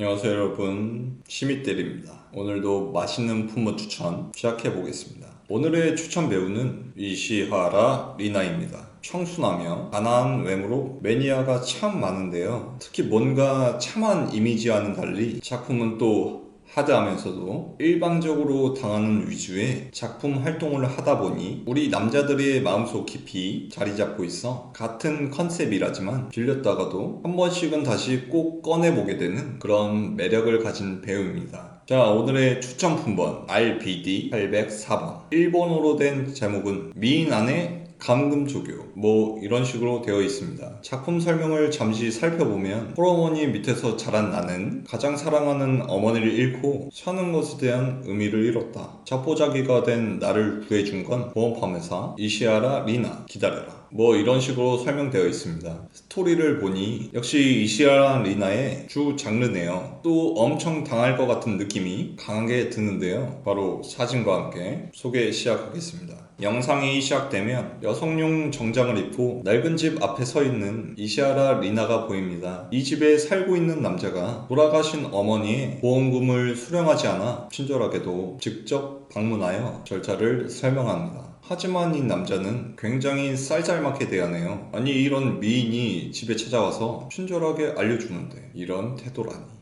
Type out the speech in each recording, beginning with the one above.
안녕하세요 여러분. 시미때리입니다. 오늘도 맛있는 품목 추천 시작해 보겠습니다. 오늘의 추천 배우는 이시하라 리나입니다. 청순하며 가난한 외모로 매니아가 참 많은데요. 특히 뭔가 참한 이미지와는 달리 작품은 또 하드하면서도 일방적으로 당하는 위주의 작품 활동을 하다 보니 우리 남자들의 마음속 깊이 자리 잡고 있어 같은 컨셉이라지만 빌렸다가도 한 번씩은 다시 꼭 꺼내보게 되는 그런 매력을 가진 배우입니다. 자, 오늘의 추천 품번 RBD 804번. 일본어로 된 제목은 미인 안에 감금조교 뭐 이런 식으로 되어 있습니다. 작품 설명을 잠시 살펴보면 홀어머니 밑에서 자란 나는 가장 사랑하는 어머니를 잃고 사는 것에 대한 의미를 잃었다. 자포자기가 된 나를 구해준 건 보험판회사 이시아라 리나 기다려라. 뭐 이런 식으로 설명되어 있습니다. 스토리를 보니 역시 이시아라 리나의 주 장르네요. 또 엄청 당할 것 같은 느낌이 강하게 드는데요. 바로 사진과 함께 소개 시작하겠습니다. 영상이 시작되면 여성용 정장을 입고 낡은 집 앞에 서 있는 이시아라 리나가 보입니다. 이 집에 살고 있는 남자가 돌아가신 어머니의 보험금을 수령하지 않아 친절하게도 직접 방문하여 절차를 설명합니다. 하지만 이 남자는 굉장히 쌀쌀맞게 대하네요. 아니 이런 미인이 집에 찾아와서 친절하게 알려주는데 이런 태도라니.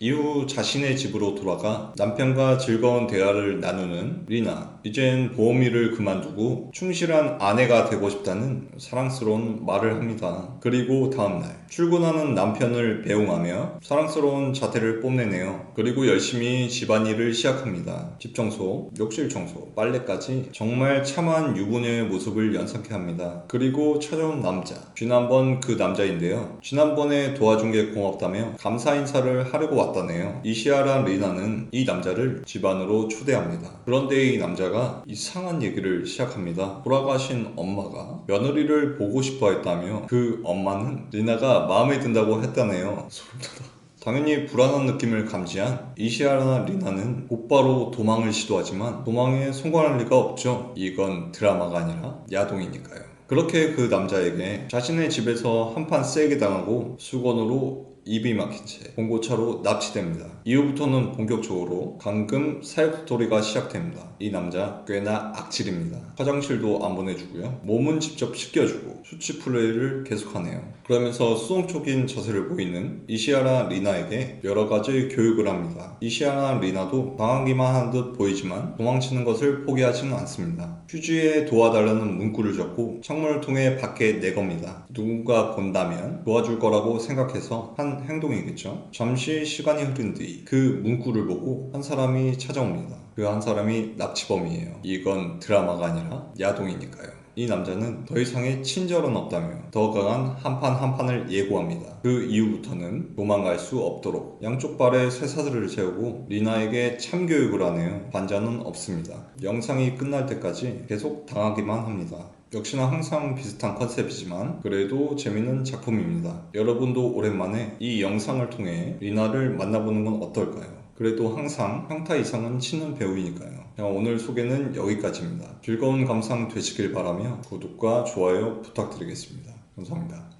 이후 자신의 집으로 돌아가 남편과 즐거운 대화를 나누는 리나. 이젠 보험 일을 그만두고 충실한 아내가 되고 싶다는 사랑스러운 말을 합니다. 그리고 다음날 출근하는 남편을 배웅하며 사랑스러운 자태를 뽐내네요. 그리고 열심히 집안일을 시작합니다. 집 청소, 욕실 청소, 빨래까지 정말 참한 유부녀의 모습을 연상케 합니다. 그리고 찾아온 남자. 지난번 그 남자인데요. 지난번에 도와준 게 고맙다며 감사 인사를 하려고 왔 다네요. 이시아라 리나는 이 남자를 집안으로 초대합니다. 그런데 이 남자가 이상한 얘기를 시작합니다. 돌아가신 엄마가 며느리를 보고 싶어 했다며 그 엄마는 리나가 마음에 든다고 했다네요. 소름 돋아. 당연히 불안한 느낌을 감지한 이시아라 리나는 곧바로 도망을 시도하지만 도망에 성공할 리가 없죠. 이건 드라마가 아니라 야동이니까요. 그렇게 그 남자에게 자신의 집에서 한판 세게 당하고 수건으로 막힌 채 봉고차로 납치됩니다. 이후부터는 본격적으로 감금 사육 스토리가 시작됩니다. 이 남자 꽤나 악질입니다. 화장실도 안 보내주고요. 몸은 직접 씻겨주고 수치 플레이를 계속하네요. 그러면서 수동적인 자세를 보이는 이시아라 리나에게 여러 가지 교육을 합니다. 이시아라 리나도 당하기만 한듯 보이지만 도망치는 것을 포기하지는 않습니다. 휴지에 도와달라는 문구를 적고 창문을 통해 밖에 내겁니다. 누군가 본다면 도와줄 거라고 생각해서 한 행동이겠죠. 잠시 시간이 흐른 뒤 그 문구를 보고 한 사람이 찾아옵니다. 그 한 사람이 납치범이에요. 이건 드라마가 아니라 야동이니까요. 이 남자는 더 이상의 친절은 없다며 더 강한 한 판 한 판을 예고합니다. 그 이후부터는 도망갈 수 없도록 양쪽 발에 쇠사슬을 채우고 리나에게 참교육을 하네요. 반전은 없습니다. 영상이 끝날 때까지 계속 당하기만 합니다. 역시나 항상 비슷한 컨셉이지만 그래도 재밌는 작품입니다. 여러분도 오랜만에 이 영상을 통해 리나를 만나보는 건 어떨까요? 그래도 항상 평타 이상은 치는 배우이니까요. 자, 오늘 소개는 여기까지입니다. 즐거운 감상 되시길 바라며 구독과 좋아요 부탁드리겠습니다. 감사합니다.